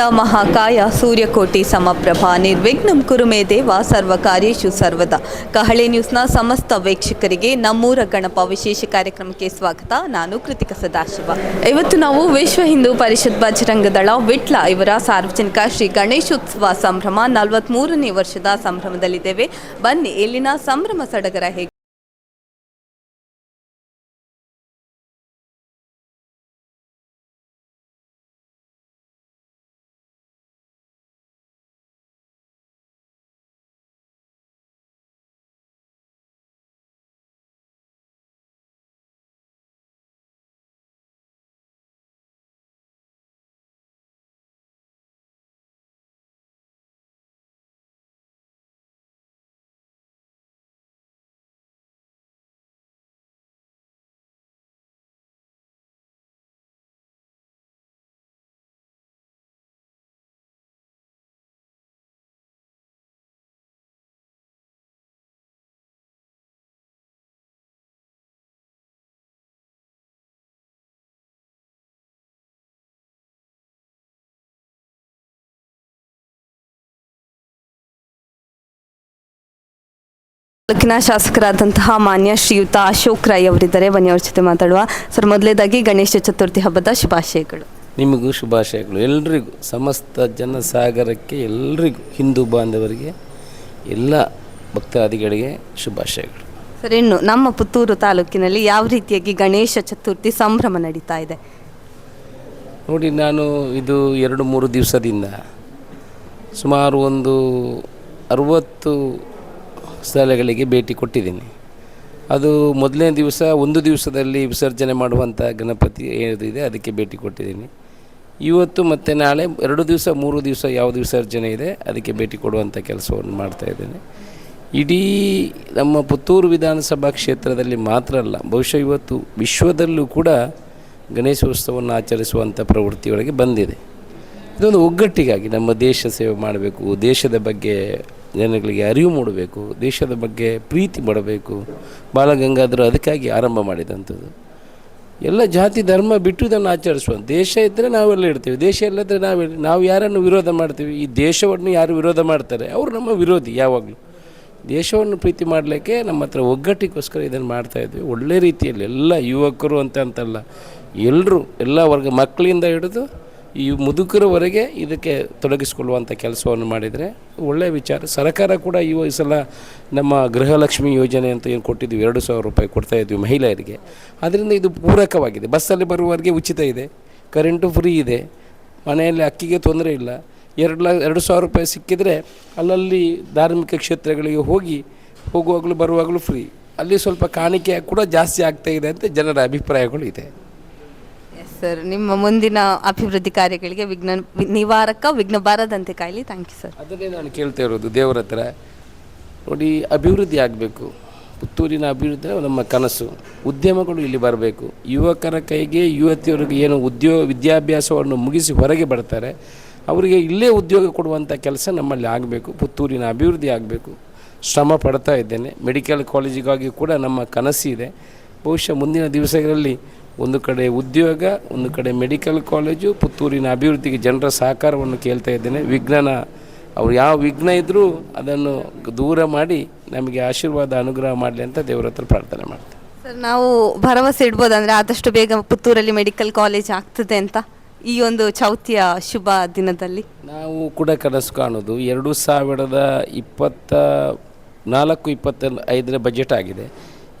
ವಕ್ರತುಂಡ ಮಹಾಕಾಯ ಸೂರ್ಯಕೋಟಿ ಸಮಪ್ರಭಾ ನಿರ್ವಿಘ್ನಂ ಕುರುಮೇ ದೇವ ಸರ್ವ ಕಾರ್ಯೇಶು ಸರ್ವದ. ಕಹಳೆ ನ್ಯೂಸ್ನ ಸಮಸ್ತ ವೀಕ್ಷಕರಿಗೆ ನಮ್ಮೂರ ಗಣಪ ವಿಶೇಷ ಕಾರ್ಯಕ್ರಮಕ್ಕೆ ಸ್ವಾಗತ. ನಾನು ಕೃತಿಕ ಸದಾಶಿವ. ಇವತ್ತು ನಾವು ವಿಶ್ವ ಹಿಂದೂ ಪರಿಷತ್ ಬಜರಂಗದಳ ವಿಟ್ಲ ಇವರ ಸಾರ್ವಜನಿಕ ಶ್ರೀ ಗಣೇಶೋತ್ಸವ ಸಂಭ್ರಮ ನಲವತ್ಮೂರನೇ ವರ್ಷದ ಸಂಭ್ರಮದಲ್ಲಿದ್ದೇವೆ. ಬನ್ನಿ, ಇಲ್ಲಿನ ಸಂಭ್ರಮ ಸಡಗರ ಹೇಗೆ? ತಾಲೂಕಿನ ಶಾಸಕರಾದಂತಹ ಮಾನ್ಯ ಶ್ರೀಯುತ ಅಶೋಕ್ ರಾಯ್ ಅವರಿದ್ದಾರೆ. ಬನ್ನಿ ಅವ್ರ ಜೊತೆ ಮಾತಾಡುವ. ಸರ್ ಮೊದಲೇದಾಗಿ ಗಣೇಶ ಚತುರ್ಥಿ ಹಬ್ಬದ ಶುಭಾಶಯಗಳು. ನಿಮಗೂ ಶುಭಾಶಯಗಳು. ಎಲ್ರಿಗೂ ಸಮಸ್ತ ಜನಸಾಗರಕ್ಕೆ ಎಲ್ರಿಗೂ ಹಿಂದೂ ಬಾಂಧವರಿಗೆ ಎಲ್ಲ ಭಕ್ತಾದಿಗಳಿಗೆ ಶುಭಾಶಯಗಳು. ಸರ್ ಇನ್ನು ನಮ್ಮ ಪುತ್ತೂರು ತಾಲೂಕಿನಲ್ಲಿ ಯಾವ ರೀತಿಯಾಗಿ ಗಣೇಶ ಚತುರ್ಥಿ ಸಂಭ್ರಮ ನಡೀತಾ ಇದೆ? ನೋಡಿ ನಾನು ಇದು ಎರಡು ಮೂರು ದಿವಸದಿಂದ ಸುಮಾರು ಒಂದು ಅರುವತ್ತು ಸ್ಥಳಗಳಿಗೆ ಭೇಟಿ ಕೊಟ್ಟಿದ್ದೀನಿ. ಅದು ಮೊದಲನೇ ದಿವಸ, ಒಂದು ದಿವಸದಲ್ಲಿ ವಿಸರ್ಜನೆ ಮಾಡುವಂಥ ಗಣಪತಿ ಏನಿದೆ, ಅದಕ್ಕೆ ಭೇಟಿ ಕೊಟ್ಟಿದ್ದೀನಿ. ಇವತ್ತು ಮತ್ತು ನಾಳೆ ಎರಡು ದಿವಸ, ಮೂರು ದಿವಸ ಯಾವುದು ವಿಸರ್ಜನೆ ಇದೆ, ಅದಕ್ಕೆ ಭೇಟಿ ಕೊಡುವಂಥ ಕೆಲಸವನ್ನು ಮಾಡ್ತಾ ಇದ್ದೇನೆ. ಇಡೀ ನಮ್ಮ ಪುತ್ತೂರು ವಿಧಾನಸಭಾ ಕ್ಷೇತ್ರದಲ್ಲಿ ಮಾತ್ರ ಅಲ್ಲ, ಬಹುಶಃ ಇವತ್ತು ವಿಶ್ವದಲ್ಲೂ ಕೂಡ ಗಣೇಶೋತ್ಸವವನ್ನು ಆಚರಿಸುವಂಥ ಪ್ರವೃತ್ತಿಯೊಳಗೆ ಬಂದಿದೆ. ಇದೊಂದು ಒಗ್ಗಟ್ಟಿಗಾಗಿ ನಮ್ಮ ದೇಶ ಸೇವೆ ಮಾಡಬೇಕು, ದೇಶದ ಬಗ್ಗೆ ಜನಗಳಿಗೆ ಅರಿವು ಮೂಡಬೇಕು, ದೇಶದ ಬಗ್ಗೆ ಪ್ರೀತಿ ಮಾಡಬೇಕು, ಬಾಲಗಂಗಾಧರ ಅದಕ್ಕಾಗಿ ಆರಂಭ ಮಾಡಿದಂಥದ್ದು. ಎಲ್ಲ ಜಾತಿ ಧರ್ಮ ಬಿಟ್ಟು ಇದನ್ನು ಆಚರಿಸುವ, ದೇಶ ಇದ್ದರೆ ನಾವೆಲ್ಲ ಇರ್ತೀವಿ, ದೇಶ ಇಲ್ಲದ್ರೆ ನಾವು ನಾವು ಯಾರನ್ನು ವಿರೋಧ ಮಾಡ್ತೀವಿ, ಈ ದೇಶವನ್ನು ಯಾರು ವಿರೋಧ ಮಾಡ್ತಾರೆ, ಅವರು ನಮ್ಮ ವಿರೋಧಿ ಯಾವಾಗಲೂ. ದೇಶವನ್ನು ಪ್ರೀತಿ ಮಾಡಲಿಕ್ಕೆ ನಮ್ಮ ಹತ್ರ ಒಗ್ಗಟ್ಟಿಗೋಸ್ಕರ ಇದನ್ನು ಮಾಡ್ತಾ ಇದ್ವಿ. ಒಳ್ಳೆ ರೀತಿಯಲ್ಲಿ ಎಲ್ಲ ಯುವಕರು ಅಂತ ಅಂತಲ್ಲ ಎಲ್ಲರೂ ಎಲ್ಲ ವರ್ಗ ಮಕ್ಕಳಿಂದ ಹಿಡಿದು ಈ ಮುದುಕರವರೆಗೆ ಇದಕ್ಕೆ ತೊಡಗಿಸಿಕೊಳ್ಳುವಂಥ ಕೆಲಸವನ್ನು ಮಾಡಿದರೆ ಒಳ್ಳೆಯ ವಿಚಾರ. ಸರ್ಕಾರ ಕೂಡ ಈ ಸಲ ನಮ್ಮ ಗೃಹಲಕ್ಷ್ಮಿ ಯೋಜನೆ ಅಂತ ಏನು ಕೊಟ್ಟಿದ್ದೀವಿ, ಎರಡು ಸಾವಿರ ರೂಪಾಯಿ ಕೊಡ್ತಾ ಇದ್ವಿ ಮಹಿಳೆಯರಿಗೆ. ಅದರಿಂದ ಇದು ಪೂರಕವಾಗಿದೆ. ಬಸ್ಸಲ್ಲಿ ಬರುವವರಿಗೆ ಉಚಿತ ಇದೆ, ಕರೆಂಟು ಫ್ರೀ ಇದೆ, ಮನೆಯಲ್ಲಿ ಅಕ್ಕಿಗೆ ತೊಂದರೆ ಇಲ್ಲ. ಎರಡು ಲ, ಎರಡು ಸಾವಿರ ರೂಪಾಯಿ ಸಿಕ್ಕಿದರೆ ಅಲ್ಲಲ್ಲಿ ಧಾರ್ಮಿಕ ಕ್ಷೇತ್ರಗಳಿಗೆ ಹೋಗಿ ಹೋಗುವಾಗಲೂ ಬರುವಾಗಲೂ ಫ್ರೀ. ಅಲ್ಲಿ ಸ್ವಲ್ಪ ಕಾಣಿಕೆ ಕೂಡ ಜಾಸ್ತಿ ಆಗ್ತಾ ಇದೆ ಅಂತ ಜನರ ಅಭಿಪ್ರಾಯಗಳು ಇದೆ. ಸರ್. ನಿಮ್ಮ ಮುಂದಿನ ಅಭಿವೃದ್ಧಿ ಕಾರ್ಯಗಳಿಗೆ ವಿಘ್ನ ವಿ- ನಿವಾರಕ ವಿಘ್ನ ಬಾರದಂತೆ ಕಾಯಲಿ. ಥ್ಯಾಂಕ್ ಯು ಸರ್ ಅದನ್ನೇ ನಾನು ಕೇಳ್ತಾ ಇರೋದು ದೇವರ ಹತ್ರ. ನೋಡಿ, ಅಭಿವೃದ್ಧಿ ಆಗಬೇಕು. ಪುತ್ತೂರಿನ ಅಭಿವೃದ್ಧಿ ನಮ್ಮ ಕನಸು. ಉದ್ಯಮಗಳು ಇಲ್ಲಿ ಬರಬೇಕು. ಯುವಕರ ಕೈಗೆ ಯುವತಿಯರಿಗೆ ಏನು ಉದ್ಯೋಗ ವಿದ್ಯಾಭ್ಯಾಸವನ್ನು ಮುಗಿಸಿ ಹೊರಗೆ ಬರ್ತಾರೆ. ಅವರಿಗೆ ಇಲ್ಲೇ ಉದ್ಯೋಗ ಕೊಡುವಂಥ ಕೆಲಸ ನಮ್ಮಲ್ಲಿ ಆಗಬೇಕು. ಪುತ್ತೂರಿನ ಅಭಿವೃದ್ಧಿ ಆಗಬೇಕು. ಶ್ರಮ ಪಡ್ತಾ ಇದ್ದೇನೆ. ಮೆಡಿಕಲ್ ಕಾಲೇಜಿಗಾಗಿ ಕೂಡ ನಮ್ಮ ಕನಸಿದೆ. ಬಹುಶಃ ಮುಂದಿನ ದಿವಸಗಳಲ್ಲಿ ಒಂದು ಕಡೆ ಉದ್ಯೋಗ ಒಂದು ಕಡೆ ಮೆಡಿಕಲ್ ಕಾಲೇಜು ಪುತ್ತೂರಿನ ಅಭಿವೃದ್ಧಿಗೆ ಜನರ ಸಹಕಾರವನ್ನು ಕೇಳ್ತಾ ಇದ್ದೇನೆ. ವಿಜ್ಞಾನ ಅವ್ರು ಯಾವ ವಿಘ್ನ ಇದ್ದರೂ ಅದನ್ನು ದೂರ ಮಾಡಿ ನಮಗೆ ಆಶೀರ್ವಾದ ಅನುಗ್ರಹ ಮಾಡಲಿ ಅಂತ ದೇವರ ಹತ್ರ ಪ್ರಾರ್ಥನೆ ಮಾಡ್ತೇವೆ ಸರ್ ನಾವು ಭರವಸೆ ಇಡ್ಬೋದಂದ್ರೆ ಆದಷ್ಟು ಬೇಗ ಪುತ್ತೂರಲ್ಲಿ ಮೆಡಿಕಲ್ ಕಾಲೇಜ್ ಆಗ್ತದೆ ಅಂತ ಈ ಒಂದು ಚೌತಿಯ ಶುಭ ದಿನದಲ್ಲಿ. ನಾವು ಕೂಡ ಕನಸು ಕಾಣೋದು. ಎರಡು ಸಾವಿರದ ಇಪ್ಪತ್ತ ನಾಲ್ಕು ಇಪ್ಪತ್ತ ಐದರ ಬಜೆಟ್ ಆಗಿದೆ.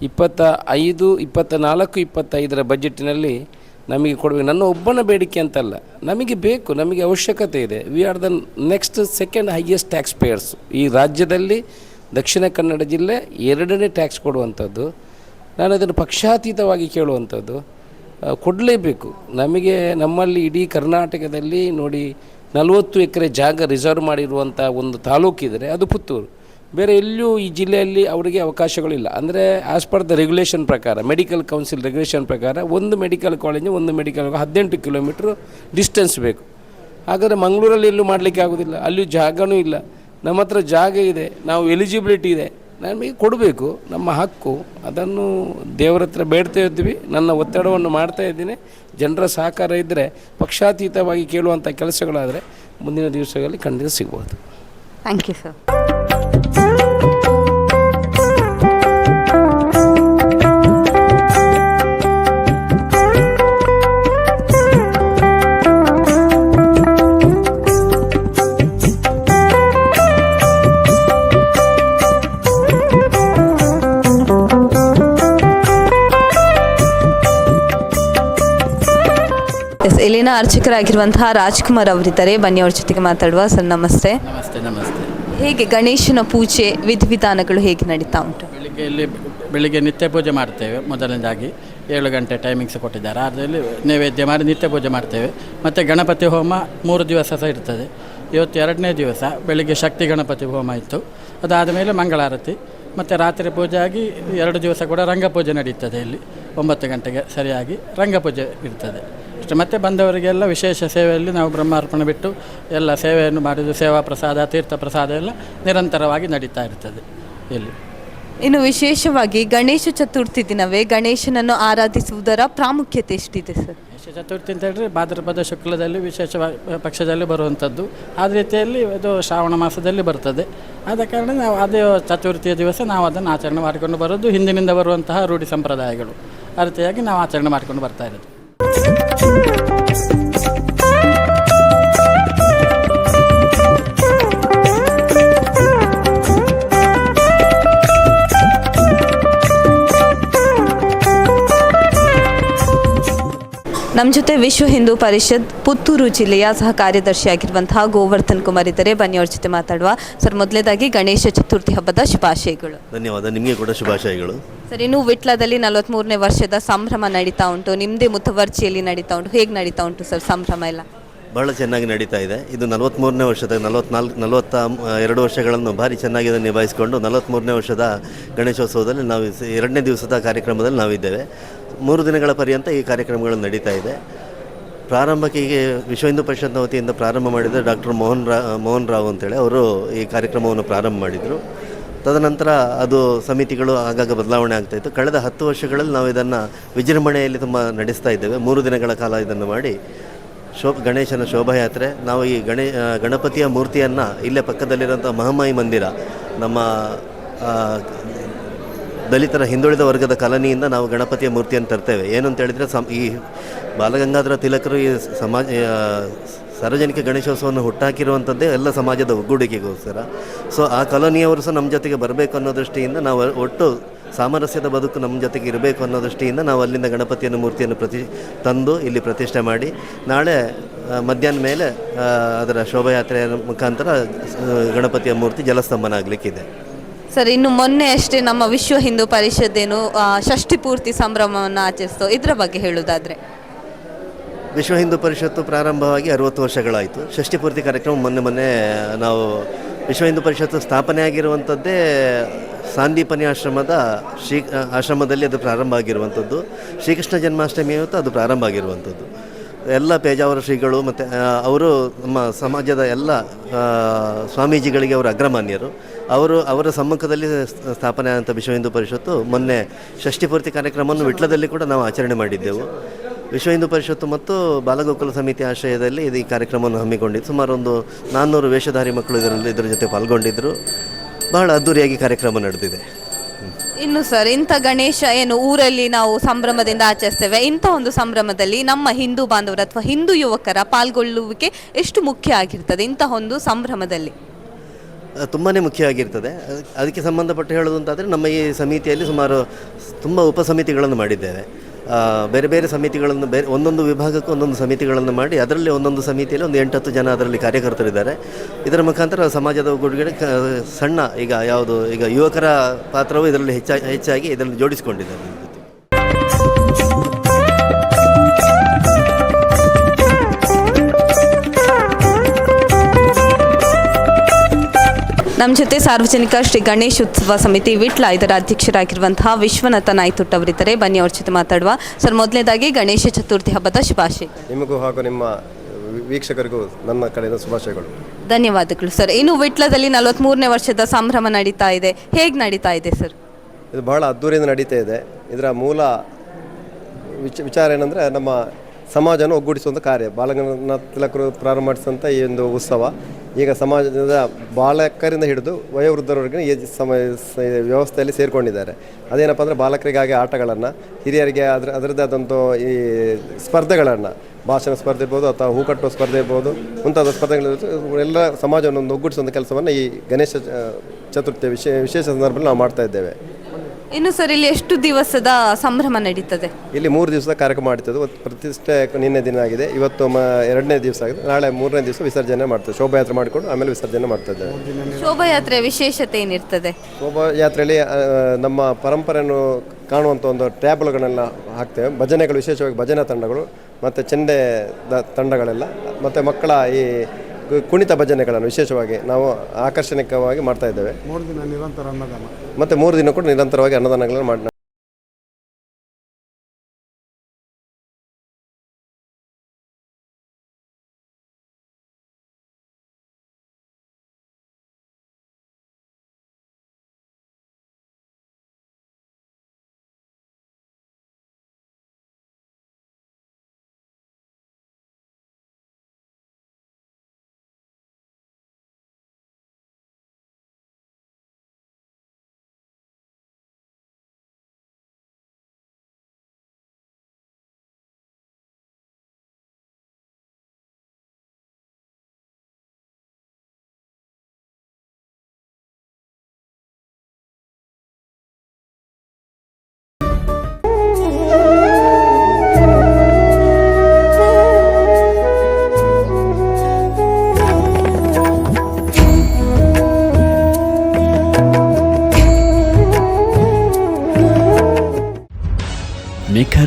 ಇಪ್ಪತ್ತ ಐದು, ಇಪ್ಪತ್ತ ನಾಲ್ಕು ಇಪ್ಪತ್ತೈದರ ಬಜೆಟ್ನಲ್ಲಿ ನಮಗೆ ಕೊಡಬೇಕು ನನ್ನ ಒಬ್ಬನ ಬೇಡಿಕೆ ಅಂತಲ್ಲ, ನಮಗೆ ಬೇಕು, ನಮಗೆ ಅವಶ್ಯಕತೆ ಇದೆ. We are the next second highest tax payers ಈ ರಾಜ್ಯದಲ್ಲಿ ದಕ್ಷಿಣ ಕನ್ನಡ ಜಿಲ್ಲೆ ಎರಡನೇ ಟ್ಯಾಕ್ಸ್ ಕೊಡುವಂಥದ್ದು, ನಾನು ಅದನ್ನು ಪಕ್ಷಾತೀತವಾಗಿ ಕೇಳುವಂಥದ್ದು ಕೊಡಲೇಬೇಕು. ನಮಗೆ ನಮ್ಮಲ್ಲಿ ಇಡೀ ಕರ್ನಾಟಕದಲ್ಲಿ ನೋಡಿ ನಲವತ್ತು ಎಕರೆ ಜಾಗ ರಿಸರ್ವ್ ಮಾಡಿರುವಂಥ ಒಂದು ತಾಲೂಕಿದ್ರೆ ಅದು ಪುತ್ತೂರು. ಬೇರೆ ಎಲ್ಲೂ ಈ ಜಿಲ್ಲೆಯಲ್ಲಿ ಅವರಿಗೆ ಅವಕಾಶಗಳಿಲ್ಲ. ಅಂದರೆ ಆಸ್ ಪರ್ ದ ರೆಗ್ಯುಲೇಷನ್ ಪ್ರಕಾರ ಮೆಡಿಕಲ್ ಕೌನ್ಸಿಲ್ ರೆಗ್ಯುಲೇಷನ್ ಪ್ರಕಾರ ಒಂದು ಮೆಡಿಕಲ್ ಕಾಲೇಜು ಒಂದು ಮೆಡಿಕಲ್ ಹದಿನೆಂಟು ಕಿಲೋಮೀಟ್ರ್ ಡಿಸ್ಟೆನ್ಸ್ ಬೇಕು. ಹಾಗಾದರೆ ಮಂಗಳೂರಲ್ಲಿ ಎಲ್ಲೂ ಮಾಡಲಿಕ್ಕೆ ಆಗೋದಿಲ್ಲ. ಅಲ್ಲಿಯೂ ಜಾಗವೂ ಇಲ್ಲ. ನಮ್ಮ ಹತ್ರ ಜಾಗ ಇದೆ. ನಾವು ಎಲಿಜಿಬಿಲಿಟಿ ಇದೆ. ನಮಗೆ ಕೊಡಬೇಕು. ನಮ್ಮ ಹಕ್ಕು. ಅದನ್ನು ದೇವರ ಹತ್ರ ಬೇಡ್ತಾ ಇದ್ವಿ ನನ್ನ ಒತ್ತಡವನ್ನು ಮಾಡ್ತಾ ಇದ್ದೀನಿ. ಜನರ ಸಹಕಾರ ಇದ್ದರೆ ಪಕ್ಷಾತೀತವಾಗಿ ಕೇಳುವಂಥ ಕೆಲಸಗಳಾದರೆ ಮುಂದಿನ ದಿವಸಗಳಲ್ಲಿ ಖಂಡಿತ ಸಿಗ್ಬೋದು. ಥ್ಯಾಂಕ್ ಯು ಸರ್ ಅರ್ಚಕರಾಗಿರುವಂತಹ ರಾಜ್ಕುಮಾರ್ ಅವರಿದ್ದಾರೆ. ಬನ್ನಿ ಅವ್ರ ಜೊತೆಗೆ ಮಾತಾಡುವ. ಸರ್ ನಮಸ್ತೆ. ನಮಸ್ತೆ ನಮಸ್ತೆ. ಹೇಗೆ ಗಣೇಶನ ಪೂಜೆ ವಿಧಿವಿಧಾನಗಳು ಹೇಗೆ ನಡೀತಾ ಉಂಟು? ಬೆಳಿಗ್ಗೆ ಇಲ್ಲಿ ಬೆಳಿಗ್ಗೆ ನಿತ್ಯ ಪೂಜೆ ಮಾಡ್ತೇವೆ. ಮೊದಲನೇದಾಗಿ ಏಳು ಗಂಟೆ ಟೈಮಿಂಗ್ಸ್ ಕೊಟ್ಟಿದ್ದಾರೆ. ಅದರಲ್ಲಿ ನೈವೇದ್ಯ ಮಾಡಿ ನಿತ್ಯ ಪೂಜೆ ಮಾಡ್ತೇವೆ. ಮತ್ತು ಗಣಪತಿ ಹೋಮ ಮೂರು ದಿವಸ ಸಹ ಇರ್ತದೆ. ಇವತ್ತು ಎರಡನೇ ದಿವಸ ಬೆಳಿಗ್ಗೆ ಶಕ್ತಿ ಗಣಪತಿ ಹೋಮ ಇತ್ತು. ಅದಾದ ಮೇಲೆ ಮಂಗಳಾರತಿ ಮತ್ತು ರಾತ್ರಿ ಪೂಜೆ ಆಗಿ ಎರಡು ದಿವಸ ಕೂಡ ರಂಗಪೂಜೆ ನಡೀತದೆ ಇಲ್ಲಿ. ಒಂಬತ್ತು ಗಂಟೆಗೆ ಸರಿಯಾಗಿ ರಂಗಪೂಜೆ ಇರ್ತದೆ. ಅಷ್ಟೇ. ಮತ್ತೆ ಬಂದವರಿಗೆಲ್ಲ ವಿಶೇಷ ಸೇವೆಯಲ್ಲಿ ನಾವು ಬ್ರಹ್ಮಾರ್ಪಣೆ ಬಿಟ್ಟು ಎಲ್ಲ ಸೇವೆಯನ್ನು ಮಾಡಿದ್ದು ಸೇವಾ ಪ್ರಸಾದ ತೀರ್ಥ ಪ್ರಸಾದ ಎಲ್ಲ ನಿರಂತರವಾಗಿ ನಡೀತಾ ಇರ್ತದೆ ಇಲ್ಲಿ. ಇನ್ನು ವಿಶೇಷವಾಗಿ ಗಣೇಶ ಚತುರ್ಥಿ ದಿನವೇ ಗಣೇಶನನ್ನು ಆರಾಧಿಸುವುದರ ಪ್ರಾಮುಖ್ಯತೆ ಎಷ್ಟಿದೆ ಸರ್? ಗಣೇಶ ಚತುರ್ಥಿ ಅಂತ ಹೇಳಿದ್ರೆ ಭಾದ್ರಪದ ಶುಕ್ಲದಲ್ಲಿ ವಿಶೇಷ ಪಕ್ಷದಲ್ಲಿ ಬರುವಂಥದ್ದು. ಆ ರೀತಿಯಲ್ಲಿ ಇದು ಶ್ರಾವಣ ಮಾಸದಲ್ಲಿ ಬರ್ತದೆ. ಆದ ಕಾರಣ ನಾವು ಅದೇ ಚತುರ್ಥಿಯ ದಿವಸ ನಾವು ಅದನ್ನು ಆಚರಣೆ ಮಾಡಿಕೊಂಡು ಬರೋದು ಹಿಂದಿನಿಂದ ಬರುವಂತಹ ರೂಢಿ ಸಂಪ್ರದಾಯಗಳು. ಆ ರೀತಿಯಾಗಿ ನಾವು ಆಚರಣೆ ಮಾಡಿಕೊಂಡು ಬರ್ತಾ ಇರೋದು. ನಮ್ಮ ಜೊತೆ ವಿಶ್ವ ಹಿಂದೂ ಪರಿಷತ್ ಪುತ್ತೂರು ಜಿಲ್ಲೆಯ ಸಹ ಕಾರ್ಯದರ್ಶಿಯಾಗಿರುವಂತಹ ಗೋವರ್ಧನ್ ಕುಮಾರ್ ಇದ್ದಾರೆ. ಬನ್ನಿ ಅವ್ರ ಜೊತೆ ಮಾತಾಡುವ. ಸರ್ ಮೊದಲೇದಾಗಿ ಗಣೇಶ ಚತುರ್ಥಿ ಹಬ್ಬದ ಶುಭಾಶಯಗಳು. ಧನ್ಯವಾದ. ನಿಮಗೆ ಕೂಡ ಶುಭಾಶಯಗಳು. ಸರ್ ಇನ್ನು ವಿಟ್ಲದಲ್ಲಿ ನಲವತ್ತ್ಮೂರನೇ ವರ್ಷದ ಸಂಭ್ರಮ ನಡೀತಾ ಉಂಟು. ನಿಮ್ಮದೇ ಮುತುವರ್ಜಿಯಲ್ಲಿ ನಡೀತಾ ಉಂಟು. ಹೇಗೆ ನಡೀತಾ ಉಂಟು ಸರ್ ಸಂಭ್ರಮ ಎಲ್ಲ? ಬಹಳ ಚೆನ್ನಾಗಿ ನಡೀತಾ ಇದೆ. ಇದು ನಲವತ್ತ್ಮೂರನೇ ವರ್ಷದ ನಲವತ್ನಾಲ್ಕು ನಲವತ್ತ ಎರಡು ವರ್ಷಗಳನ್ನು ಭಾರಿ ಚೆನ್ನಾಗಿ ಇದನ್ನು ನಿಭಾಯಿಸಿಕೊಂಡು ನಲವತ್ತ್ಮೂರನೇ ವರ್ಷದ ಗಣೇಶೋತ್ಸವದಲ್ಲಿ ನಾವು ಎರಡನೇ ದಿವಸದ ಕಾರ್ಯಕ್ರಮದಲ್ಲಿ ನಾವಿದ್ದೇವೆ. ಮೂರು ದಿನಗಳ ಪರ್ಯಂತ ಈ ಕಾರ್ಯಕ್ರಮಗಳು ನಡೀತಾ ಇದೆ. ಪ್ರಾರಂಭಕ್ಕೆ ವಿಶ್ವ ಹಿಂದೂ ಪರಿಷತ್ನ ವತಿಯಿಂದ ಪ್ರಾರಂಭ ಮಾಡಿದ ಡಾಕ್ಟರ್ ಮೋಹನ್ ರಾ, ಮೋಹನ್ ರಾವ್ ಅಂತೇಳಿ ಅವರು ಈ ಕಾರ್ಯಕ್ರಮವನ್ನು ಪ್ರಾರಂಭ ಮಾಡಿದರು. ತದನಂತರ ಅದು ಸಮಿತಿಗಳು ಆಗಾಗ ಬದಲಾವಣೆ ಆಗ್ತಾಯಿತ್ತು ಕಳೆದ ಹತ್ತು ವರ್ಷಗಳಲ್ಲಿ ನಾವು ಇದನ್ನು ವಿಜೃಂಭಣೆಯಲ್ಲಿ ತುಂಬ ನಡೆಸ್ತಾ ಇದ್ದೇವೆ. ಮೂರು ದಿನಗಳ ಕಾಲ ಇದನ್ನು ಮಾಡಿ ಶೋ ಗಣೇಶನ ಶೋಭಾಯಾತ್ರೆ. ನಾವು ಈ ಗಣೇ ಗಣಪತಿಯ ಮೂರ್ತಿಯನ್ನು ಇಲ್ಲೇ ಪಕ್ಕದಲ್ಲಿರುವಂಥ ಮಹಾಮಾಯಿ ಮಂದಿರ, ನಮ್ಮ ದಲಿತರ ಹಿಂದುಳಿದ ವರ್ಗದ ಕಲನಿಯಿಂದ ನಾವು ಗಣಪತಿಯ ಮೂರ್ತಿಯನ್ನು ತರ್ತೇವೆ. ಏನು ಅಂತ ಹೇಳಿದರೆ ಸಮ್ ಈ ಬಾಲಗಂಗಾಧರ ತಿಲಕರು ಈ ಸಮಾಜ ಸಾರ್ವಜನಿಕ ಗಣೇಶೋತ್ಸವವನ್ನು ಹುಟ್ಟಾಕಿರುವಂಥದ್ದೇ ಎಲ್ಲ ಸಮಾಜದ ಒಗ್ಗೂಡಿಕೆಗೋಸ್ಕರ. ಸೊ ಆ ಕಾಲನಿಯವರು ಸಹ ನಮ್ಮ ಜೊತೆಗೆ ಬರಬೇಕು ಅನ್ನೋ ದೃಷ್ಟಿಯಿಂದ ನಾವು ಒಟ್ಟು ಸಾಮರಸ್ಯದ ಬದುಕು ನಮ್ಮ ಜೊತೆಗೆ ಇರಬೇಕು ಅನ್ನೋ ದೃಷ್ಟಿಯಿಂದ ನಾವು ಅಲ್ಲಿಂದ ಗಣಪತಿಯನ್ನು ಮೂರ್ತಿಯನ್ನು ಪ್ರತಿ, ತಂದು ಇಲ್ಲಿ ಪ್ರತಿಷ್ಠೆ ಮಾಡಿ, ನಾಳೆ ಮಧ್ಯಾಹ್ನ ಮೇಲೆ ಅದರ ಶೋಭಾಯಾತ್ರೆಯ ಮುಖಾಂತರ ಗಣಪತಿಯ ಮೂರ್ತಿ ಜಲಸ್ತಂಭನ ಆಗಲಿಕ್ಕಿದೆ. ಸರ್ ಇನ್ನು ಮೊನ್ನೆ ಅಷ್ಟೇ ನಮ್ಮ ವಿಶ್ವ ಹಿಂದೂ ಪರಿಷತ್ ಏನು ಆ, ಷಷ್ಠಿ ಪೂರ್ತಿ ಸಂಭ್ರಮವನ್ನು ಆಚರಿಸ್ತು. ಇದರ ಬಗ್ಗೆ ಹೇಳುವುದಾದ್ರೆ ವಿಶ್ವ ಹಿಂದೂ ಪರಿಷತ್ತು ಪ್ರಾರಂಭವಾಗಿ ಅರುವತ್ತು ವರ್ಷಗಳಾಯಿತು. ಷಷ್ಠಿ ಪೂರ್ತಿ ಕಾರ್ಯಕ್ರಮ ಮೊನ್ನೆ ಮೊನ್ನೆ ನಾವು ವಿಶ್ವ ಹಿಂದೂ ಪರಿಷತ್ತು ಸ್ಥಾಪನೆ ಆಗಿರುವಂಥದ್ದೇ ಸಾಂದೀಪನಿ ಆಶ್ರಮದ ಶ್ರೀ ಆಶ್ರಮದಲ್ಲಿ ಅದು ಪ್ರಾರಂಭ ಆಗಿರುವಂಥದ್ದು. ಶ್ರೀಕೃಷ್ಣ ಜನ್ಮಾಷ್ಟಮಿ ಇವತ್ತು ಅದು ಪ್ರಾರಂಭ ಆಗಿರುವಂಥದ್ದು. ಎಲ್ಲ ಪೇಜಾವರ ಶ್ರೀಗಳು ಮತ್ತು ಅವರು ನಮ್ಮ ಸಮಾಜದ ಎಲ್ಲ ಸ್ವಾಮೀಜಿಗಳಿಗೆ ಅವರು ಅಗ್ರಮಾನ್ಯರು. ಅವರು ಅವರ ಸಮ್ಮುಖದಲ್ಲಿ ಸ್ಥಾಪನೆ ಆದಂಥ ವಿಶ್ವ ಹಿಂದೂ ಪರಿಷತ್ತು ಮೊನ್ನೆ ಷಷ್ಠಿ ಪೂರ್ತಿ ಕಾರ್ಯಕ್ರಮವನ್ನು ವಿಟ್ಲದಲ್ಲಿ ಕೂಡ ನಾವು ಆಚರಣೆ ಮಾಡಿದ್ದೆವು. ವಿಶ್ವ ಹಿಂದೂ ಪರಿಷತ್ತು ಮತ್ತು ಬಾಲಗೋಕುಲ ಸಮಿತಿ ಆಶ್ರಯದಲ್ಲಿ ಇದು ಈ ಕಾರ್ಯಕ್ರಮವನ್ನು ಹಮ್ಮಿಕೊಂಡಿದ್ದು ಸುಮಾರು ಒಂದು ನಾನ್ನೂರು ವೇಷಧಾರಿ ಮಕ್ಕಳು ಇದರಲ್ಲಿ ಇದರ ಜೊತೆ ಪಾಲ್ಗೊಂಡಿದ್ದರು. ಬಹಳ ಅದ್ದೂರಿಯಾಗಿ ಕಾರ್ಯಕ್ರಮ ನಡೆದಿದೆ. ಇನ್ನು ಸರ್, ಇಂಥ ಗಣೇಶ ಏನು ಊರಲ್ಲಿ ನಾವು ಸಂಭ್ರಮದಿಂದ ಆಚರಿಸ್ತೇವೆ. ಇಂಥ ಒಂದು ಸಂಭ್ರಮದಲ್ಲಿ ನಮ್ಮ ಹಿಂದೂ ಬಾಂಧವರು ಅಥವಾ ಹಿಂದೂ ಯುವಕರ ಪಾಲ್ಗೊಳ್ಳುವಿಕೆ ಎಷ್ಟು ಮುಖ್ಯ ಆಗಿರ್ತದೆ ಇಂಥ ಒಂದು ಸಂಭ್ರಮದಲ್ಲಿ? ತುಂಬಾ ಮುಖ್ಯ ಆಗಿರ್ತದೆ. ಅದ್- ಅದಕ್ಕೆ ಸಂಬಂಧಪಟ್ಟು ಹೇಳೋದು ಅಂತಾದರೆ ನಮ್ಮ ಈ ಸಮಿತಿಯಲ್ಲಿ ಸುಮಾರು ತುಂಬ ಉಪಸಮಿತಿಗಳನ್ನು ಮಾಡಿದ್ದೇವೆ. ಬೇರೆ ಬೇರೆ ಸಮಿತಿಗಳನ್ನು ಬೇರೆ ಒಂದೊಂದು ವಿಭಾಗಕ್ಕೂ ಒಂದೊಂದು ಸಮಿತಿಗಳನ್ನು ಮಾಡಿ ಅದರಲ್ಲಿ ಒಂದೊಂದು ಸಮಿತಿಯಲ್ಲಿ ಒಂದು ಎಂಟತ್ತು ಜನ ಅದರಲ್ಲಿ ಕಾರ್ಯಕರ್ತರಿದ್ದಾರೆ. ಇದರ ಮುಖಾಂತರ ಸಮಾಜದ ಒಗ್ಗೂಡಿಗೆ ಸಣ್ಣ ಈಗ ಯಾವುದು ಈಗ ಯುವಕರ ಪಾತ್ರವು ಇದರಲ್ಲಿ ಹೆಚ್ಚಾಗಿ ಹೆಚ್ಚಾಗಿ ಇದರಲ್ಲಿ ಜೋಡಿಸಿಕೊಂಡಿದ್ದಾರೆ. ನಮ್ಮ ಜೊತೆ ಸಾರ್ವಜನಿಕ ಶ್ರೀ ಗಣೇಶ ಉತ್ಸವ ಸಮಿತಿ ವಿಟ್ಲ ಇದರ ಅಧ್ಯಕ್ಷರಾಗಿರುವಂತಹ ವಿಶ್ವನಾಥ ನಾಯ್ತುಟ್ ಅವರಿದ್ದಾರೆ. ಬನ್ನಿ ಅವ್ರ ಜೊತೆ ಮಾತಾಡುವ. ಸರ್ ಮೊದಲನೇದಾಗಿ ಗಣೇಶ ಚತುರ್ಥಿ ಹಬ್ಬದ ಶುಭಾಶಯ ನಿಮಗೂ ಹಾಗೂ ನಿಮ್ಮ ವೀಕ್ಷಕರಿಗೂ ನನ್ನ ಕಡೆಯಿಂದ ಶುಭಾಶಯಗಳು. ಧನ್ಯವಾದಗಳು ಸರ್. ಇನ್ನು ವಿಟ್ಲದಲ್ಲಿ ನಲವತ್ತ್ಮೂರನೇ ವರ್ಷದ ಸಂಭ್ರಮ ನಡೀತಾ ಇದೆ. ಹೇಗೆ ನಡೀತಾ ಇದೆ ಸರ್? ಇದು ಬಹಳ ಅದ್ದೂರಿಯಿಂದ ನಡೀತಾ ಇದೆ. ಇದರ ಮೂಲ ವಿಚ ವಿಚಾರ ಏನಂದರೆ ನಮ್ಮ ಸಮಾಜನ ಒಗ್ಗೂಡಿಸುವಂಥ ಕಾರ್ಯ. ಬಾಲಗಂಗಾಧರ ತಿಲಕರು ಪ್ರಾರಂಭ ಮಾಡಿಸಿದಂಥ ಈ ಒಂದು ಉತ್ಸವ. ಈಗ ಸಮಾಜದ ಬಾಲಕರಿಂದ ಹಿಡಿದು ವಯೋವೃದ್ಧರವರೆಗೆ ಈ ಸಮ ವ್ಯವಸ್ಥೆಯಲ್ಲಿ ಸೇರಿಕೊಂಡಿದ್ದಾರೆ. ಅದೇನಪ್ಪ ಅಂದರೆ ಬಾಲಕರಿಗಾಗಿ ಆಟಗಳನ್ನು, ಹಿರಿಯರಿಗೆ ಅದರ ಅದರದ್ದೇ ಆದಂಥ ಈ ಸ್ಪರ್ಧೆಗಳನ್ನು, ಭಾಷಣ ಸ್ಪರ್ಧೆ ಇರ್ಬೋದು ಅಥವಾ ಹೂ ಕಟ್ಟುವ ಸ್ಪರ್ಧೆ ಇರ್ಬೋದು, ಮುಂತಾದ ಸ್ಪರ್ಧೆಗಳು ಎಲ್ಲ ಸಮಾಜವನ್ನು ಒಂದು ಒಗ್ಗೂಡಿಸುವಂಥ ಕೆಲಸವನ್ನು ಈ ಗಣೇಶ ಚತುರ್ಥಿ ವಿಶೇಷ ಸಂದರ್ಭದಲ್ಲಿ ನಾವು ಮಾಡ್ತಾ ಇದ್ದೇವೆ. ಇನ್ನು ಸರ್ ಇಲ್ಲಿ ಎಷ್ಟು ದಿವಸದ ಸಂಭ್ರಮ ನಡೀತದೆ? ಇಲ್ಲಿ ಮೂರು ದಿವಸದ ಕಾರ್ಯಕ್ರಮ ಮಾಡ್ತದೆ ಪ್ರತಿಷ್ಠೆ ನಿನ್ನೆ ದಿನ ಆಗಿದೆ. ಇವತ್ತು ಮ ಎರಡನೇ ದಿವಸ ಆಗಿದೆ. ನಾಳೆ ಮೂರನೇ ದಿವಸ ವಿಸರ್ಜನೆ ಮಾಡ್ತದೆ. ಶೋಭಾಯಾತ್ರೆ ಮಾಡಿಕೊಂಡು ಆಮೇಲೆ ವಿಸರ್ಜನೆ ಮಾಡ್ತದೆ ಶೋಭಾಯಾತ್ರೆ ವಿಶೇಷತೆ ಏನಿರ್ತದೆ? ಶೋಭಾಯಾತ್ರೆಯಲ್ಲಿ ಆ, ನಮ್ಮ ಪರಂಪರೆಯನ್ನು ಕಾಣುವಂಥ ಒಂದು ಟ್ಯಾಬ್ಲುಗಳನ್ನೆಲ್ಲ ಹಾಕ್ತೇವೆ. ಭಜನೆಗಳು ವಿಶೇಷವಾಗಿ ಭಜನಾ ತಂಡಗಳು ಮತ್ತು ಚೆಂಡೆ ದ ತಂಡಗಳೆಲ್ಲ ಮತ್ತು ಮಕ್ಕಳ ಈ ಕುಣಿತ ಭಜನೆಗಳನ್ನು ವಿಶೇಷವಾಗಿ ನಾವು ಆಕರ್ಷಣೀಯವಾಗಿ ಮಾಡ್ತಾ ಇದ್ದೇವೆ. ಮೂರು ದಿನ ನಿರಂತರ ಅನ್ನದಾನ. ಮತ್ತೆ ಮೂರು ದಿನ ಕೂಡ ನಿರಂತರವಾಗಿ ಅನ್ನದಾನಗಳನ್ನು ಮಾಡಿ